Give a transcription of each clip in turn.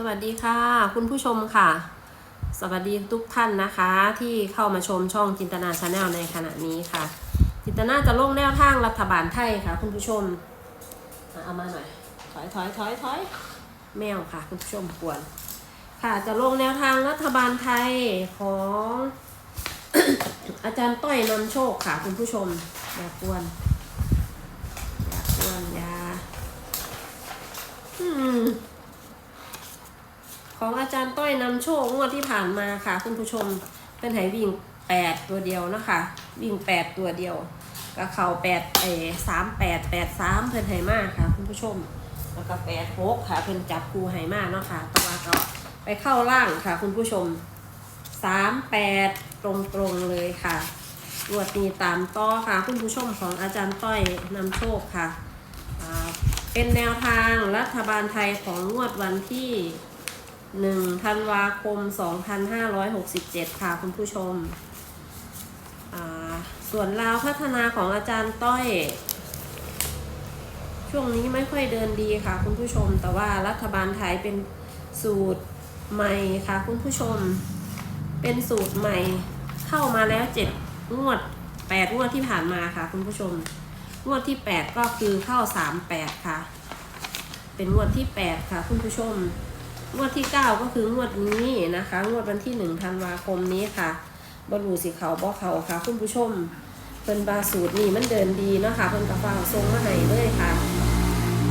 สวัสดีค่ะ คุณผู้ชมค่ะ สวัสดีทุกท่านนะคะ ที่เข้ามาชมช่องจินตนาชาแนลในขณะนี้ค่ะ จินตนาจะลงแนวทางรัฐบาลไทยค่ะ คุณผู้ชมเอามาหน่อยถอยถอยถอยถอยแมวค่ะ คุณผู้ชมกวนค่ะจะลงแนวทางรัฐบาลไทยของอาจารย์ต้อยนำโชคค่ะ คุณผู้ชมอย่ากวนอย่ากวนอย่าอืม ของอาจารย์ต้อยนำโชคงวดที่ผ่านมาค่ะ คุณผู้ชมเป็นไหวิ่งแปดตัวเดียวนะคะวิ่งแปดตัวเดียวก็เข่าแปดเอสามแปดแปดสามเพิ่นไหมากค่ะ คุณผู้ชมแล้วก็แปดหกค่ะเพิ่นจับคูไหมากเนาะค่ะตัวาก็ไปเข้าล่างค่ะ คุณผู้ชมสามแปดตรงๆเลยค่ะงวดนี้ตามต่อค่ะ คุณผู้ชมของอาจารย์ต้อยนำโชคค่ะ เป็นแนวทางรัฐบาลไทยของงวดวันที่ หนึ่งธันวาคม 2567 ค่ะคุณผู้ชม ส่วนลาวพัฒนาของอาจารย์ต้อย ช่วงนี้ไม่ค่อยเดินดีค่ะคุณผู้ชม แต่ว่ารัฐบาลไทยเป็นสูตรใหม่ค่ะคุณผู้ชม เป็นสูตรใหม่เข้ามาแล้วเจ็ดงวดแปดงวดที่ผ่านมาค่ะคุณผู้ชม งวดที่แปดก็คือเข้าสามแปดค่ะ เป็นงวดที่แปดค่ะคุณผู้ชม งวดที่9ก็คืองวดนี้นะคะ งวดวันที่1ธันวาคมนี้ค่ะบรูสีเขาบ่เขาค่ะ คุณผู้ชมเพิ่นบาสูตรนี่มันเดินดีเนาะค่ะเพิ่นกระฟังทรงมาให้เลยค่ะ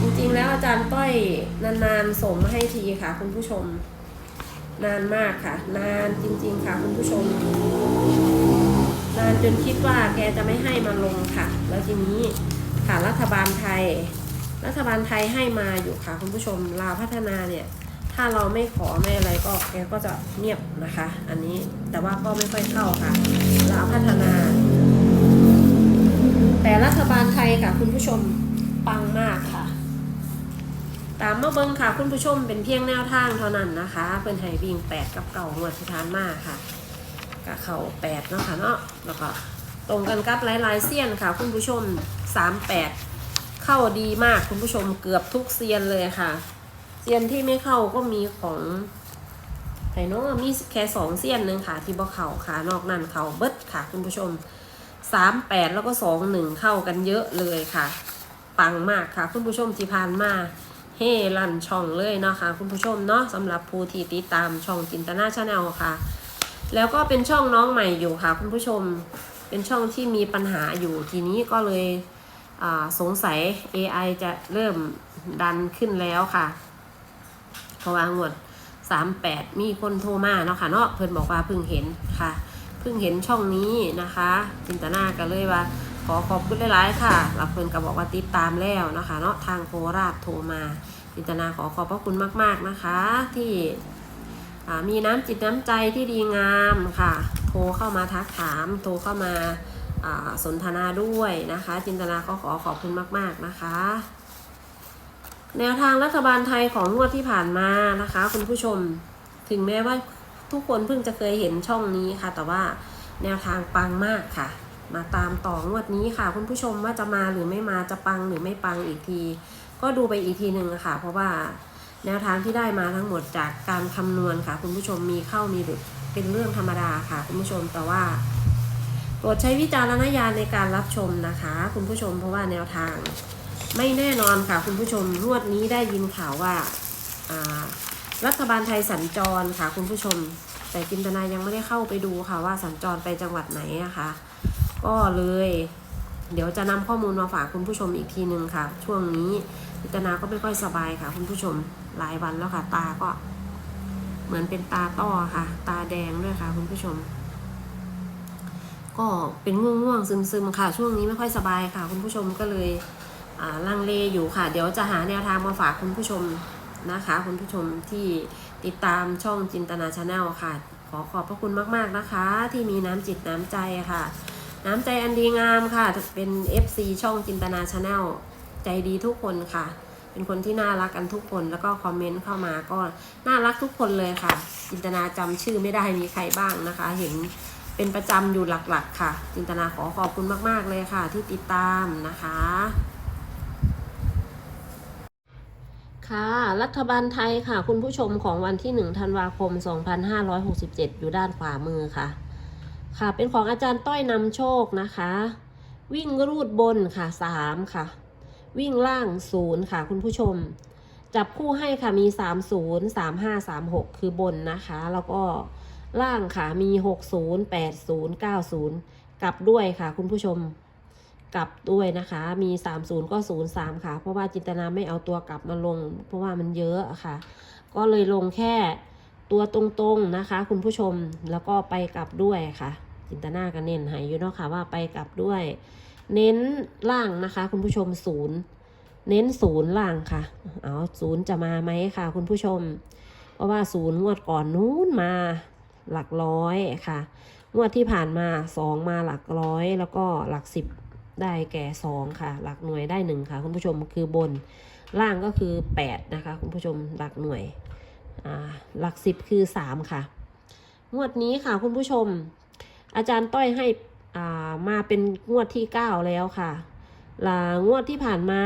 จริงๆแล้วอาจารย์ต้อยนานๆส่งมาให้ทีค่ะ คุณผู้ชม นานมากค่ะ นานจริง ๆ ค่ะ คุณผู้ชม นานจนคิดว่าแกจะไม่ให้มาลงค่ะ แล้วทีนี้ค่ะรัฐบาลไทย รัฐบาลไทยให้มาอยู่ค่ะ คุณผู้ชมลาวพัฒนาเนี่ย ถ้าเราไม่ขอไม่อะไรก็แกก็จะเงียบนะคะ อันนี้แต่ว่าก็ไม่ค่อยเข้าค่ะลาวพัฒนา แต่รัฐบาลไทยค่ะ คุณผู้ชมปังมากค่ะ ตามมาเบิงค่ะ คุณผู้ชมเป็นเพียงแนวทางเท่านั้นนะคะ เป็นไฮวิ่งแปดกับเก่างวดที่ทานมากค่ะกับเขาแปดเนาะค่ะเนาะแล้วก็ตรงกันกับหลายๆเซียนค่ะ คุณผู้ชมสามแปดเข้าดีมากคุณผู้ชมเกือบทุกเซียนเลยค่ะ เซียนที่ไม่เข้าก็มีของไผ่น้อมีแค่สองเซียนหนึ่งค่ะ ที่บ่เข่าค่ะ นอกนั้นเข่าเบิดค่ะ คุณผู้ชมสามแปดแล้วก็สองหนึ่งเข้ากันเยอะเลยค่ะ ปังมากค่ะ คุณผู้ชมที่ผ่านมาเฮลันช่องเลยเนาะค่ะ คุณผู้ชมเนาะสำหรับผู้ที่ติดตามช่องจินตนาชาแนลค่ะ แล้วก็เป็นช่องน้องใหม่อยู่ค่ะ คุณผู้ชมเป็นช่องที่มีปัญหาอยู่ทีนี้ก็เลยสงสัย AI จะเริ่มดันขึ้นแล้วค่ะ ราะว่างวดสามแปดมีคนโทรมาเนาะค่ะเนาะเพิ่นบอกว่าเพิ่งเห็นค่ะเพิ่งเห็นช่องนี้นะคะ จินตนาก็เลยว่า ขอขอบคุณหลายๆค่ะแล้วเพิ่นก็บอกว่าติดตามแล้วนะคะ เนาะทางโคราชโทรมาจินตนาขอขอบพระคุณมาก ๆนะคะ ที่มีน้ำจิตน้ำใจที่ดีงามค่ะ โทรเข้ามาทักถาม โทรเข้ามาอ่าสนทนาด้วยนะคะ จินตนาก็ขอขอบคุณมาก ๆนะคะ แนวทางรัฐบาลไทยของงวดที่ผ่านมานะคะ คุณผู้ชมถึงแม้ว่าทุกคนเพิ่งจะเคยเห็นช่องนี้ค่ะ แต่ว่าแนวทางปังมากค่ะ มาตามต่องวดนี้ค่ะ คุณผู้ชมว่าจะมาหรือไม่มาจะปังหรือไม่ปังอีกที ก็ดูไปอีกทีหนึ่งค่ะ เพราะว่าแนวทางที่ได้มาทั้งหมดจากการคำนวณค่ะ คุณผู้ชมมีเข้ามีหลุดเป็นเรื่องธรรมดาค่ะ คุณผู้ชมแต่ว่าโปรดใช้วิจารณญาณในการรับชมนะคะ คุณผู้ชมเพราะว่าแนวทาง ไม่แน่นอนค่ะคุณผู้ชมงวดนี้ได้ยินข่าวว่ารัฐบาลไทยสัญจรค่ะคุณผู้ชม แต่จินตนายังไม่ได้เข้าไปดูค่ะว่าสัญจรไปจังหวัดไหนนะคะ ก็เลย เดี๋ยวจะนำข้อมูลมาฝากคุณผู้ชมอีกทีหนึ่งค่ะ ช่วงนี้จินตนาก็ไม่ค่อยสบายค่ะ คุณผู้ชมหลายวันแล้วค่ะ ตาก็เหมือนเป็นตาต้อค่ะ ตาแดงด้วยค่ะ คุณผู้ชม ก็เป็นง่วงๆซึมๆค่ะ ช่วงนี้ไม่ค่อยสบายค่ะ คุณผู้ชมก็เลย ลังเลอยู่ค่ะ เดี๋ยวจะหาแนวทางมาฝากคุณผู้ชมนะคะ คุณผู้ชมที่ติดตามช่องจินตนาชาแนลค่ะ ขอขอบพระคุณมากๆนะคะ ที่มีน้ำจิตน้ำใจค่ะ น้ำใจอันดีงามค่ะ เป็น FC ช่องจินตนาชาแนลใจดีทุกคนค่ะ เป็นคนที่น่ารักกันทุกคนแล้วก็คอมเมนต์เข้ามาก็น่ารักทุกคนเลยค่ะ จินตนาจำชื่อไม่ได้มีใครบ้างนะคะ เห็นเป็นประจำอยู่หลักๆ ค่ะ จินตนาขอขอบคุณมากๆเลยค่ะ ที่ติดตามนะคะ ค่ะ รัฐบาลไทยค่ะ คุณผู้ชมของวันที่ 1 ธันวาคม 2567 อยู่ด้านขวามือค่ะ ค่ะเป็นของอาจารย์ต้อยนำโชคนะคะ วิ่งรูดบนค่ะ 3 ค่ะ วิ่งล่าง 0 ค่ะ คุณผู้ชม จับคู่ให้ค่ะมี 30 35 36 คือบนนะคะ แล้วก็ล่างค่ะมี 60 80 90 กลับด้วยค่ะ คุณผู้ชม กลับด้วยนะคะ มี 30 ก็ 03 ค่ะ เพราะว่าจินตนาไม่เอาตัวกลับมาลง เพราะว่ามันเยอะค่ะ ก็เลยลงแค่ตัวตรงๆนะคะ คุณผู้ชมแล้วก็ไปกลับด้วยค่ะ จินตนาก็เน้นให้อยู่เนาะค่ะว่าไปกลับด้วย เน้นล่างนะคะ คุณผู้ชมศูนย์เน้นศูนย์ล่างค่ะ เอาศูนย์จะมาไหมค่ะ คุณผู้ชม เพราะว่าศูนย์งวดก่อนนู้นมาหลักร้อยค่ะ งวดที่ผ่านมาสองมาหลักร้อย แล้วก็หลักสิบ ได้แก่สองค่ะ หลักหน่วยได้หนึ่งค่ะ คุณผู้ชมคือบนล่างก็คือแปดนะคะ คุณผู้ชมหลักหน่วยหลักสิบคือสามค่ะ งวดนี้ค่ะ คุณผู้ชม อาจารย์ต้อยให้อ่ามาเป็นงวดที่เก้าแล้วค่ะลางวดที่ผ่านมา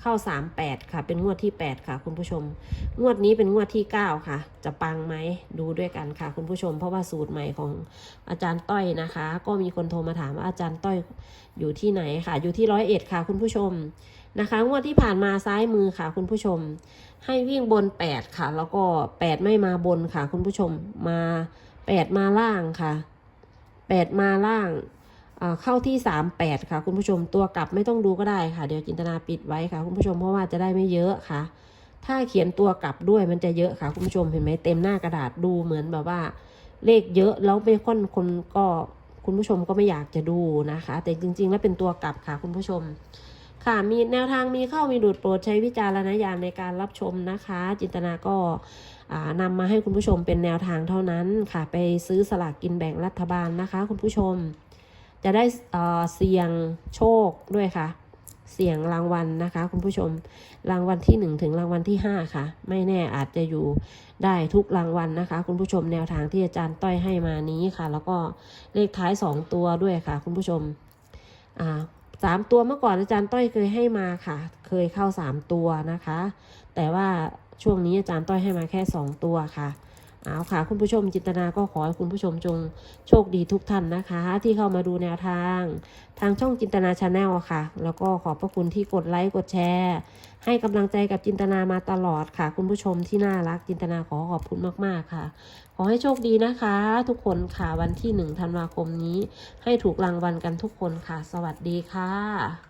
เข้าสามแปดค่ะ เป็นงวดที่แปดค่ะ คุณผู้ชม งวดนี้เป็นงวดที่เก้าค่ะ จะปังไหมดูด้วยกันค่ะ คุณผู้ชม เพราะว่าสูตรใหม่ของอาจารย์ต้อยนะคะ ก็มีคนโทรมาถามว่าอาจารย์ต้อยอยู่ที่ไหนค่ะ อยู่ที่ร้อยเอ็ดค่ะ คุณผู้ชมนะคะ งวดที่ผ่านมาซ้ายมือค่ะ คุณผู้ชม ให้วิ่งบนแปดค่ะ แล้วก็แปดไม่มาบนค่ะ คุณผู้ชมมาแปดมาล่างค่ะแปดมาล่าง เข้าที่สามแปดค่ะ คุณผู้ชมตัวกลับไม่ต้องดูก็ได้ค่ะ เดี๋ยวจินตนาปิดไว้ค่ะ คุณผู้ชมเพราะว่าจะได้ไม่เยอะค่ะ ถ้าเขียนตัวกลับด้วยมันจะเยอะค่ะ คุณผู้ชมเห็นไหมเต็มหน้ากระดาษดูเหมือนแบบว่า เลขเยอะแล้วไม่ค่อนคนก็คุณผู้ชมก็ไม่อยากจะดูนะคะ แต่จริง ๆ แล้วเป็นตัวกลับค่ะ คุณผู้ชม ค่ะมีแนวทางมีเข้ามีดูดโปรดใช้วิจารณญาณในการรับชมนะคะ จินตนาก็อ่านำมาให้คุณผู้ชมเป็นแนวทางเท่านั้นค่ะ ไปซื้อสลากกินแบ่งรัฐบาลนะคะ คุณผู้ชม จะได้เสี่ยงโชคด้วยค่ะ เสี่ยงรางวัลนะคะ คุณผู้ชมรางวัลที่ 1 ถึงรางวัลที่ 5 ค่ะ ไม่แน่อาจจะอยู่ได้ทุกรางวัลนะคะ คุณผู้ชมแนวทางที่อาจารย์ต้อยให้มานี้ค่ะ แล้วก็เลขท้าย 2 ตัวด้วยค่ะ คุณผู้ชมอ่าสามตัวเมื่อก่อนอาจารย์ต้อยเคยให้มาค่ะ เคยเข้า3ตัวนะคะ แต่ว่าช่วงนี้อาจารย์ต้อยให้มาแค่2ตัวค่ะ เอาค่ะ คุณผู้ชมจินตนาก็ขอให้คุณผู้ชมจงโชคดีทุกท่านนะคะ ที่เข้ามาดูแนวทาง ทางช่องจินตนาชาแนลค่ะ แล้วก็ขอบพระคุณที่กดไลค์กดแชร์ ให้กำลังใจกับจินตนามาตลอดค่ะ คุณผู้ชมที่น่ารักจินตนาขอขอบคุณมากๆค่ะ ขอให้โชคดีนะคะ ทุกคนค่ะวันที่หนึ่งธันวาคมนี้ ให้ถูกรางวัลกันทุกคนค่ะ สวัสดีค่ะ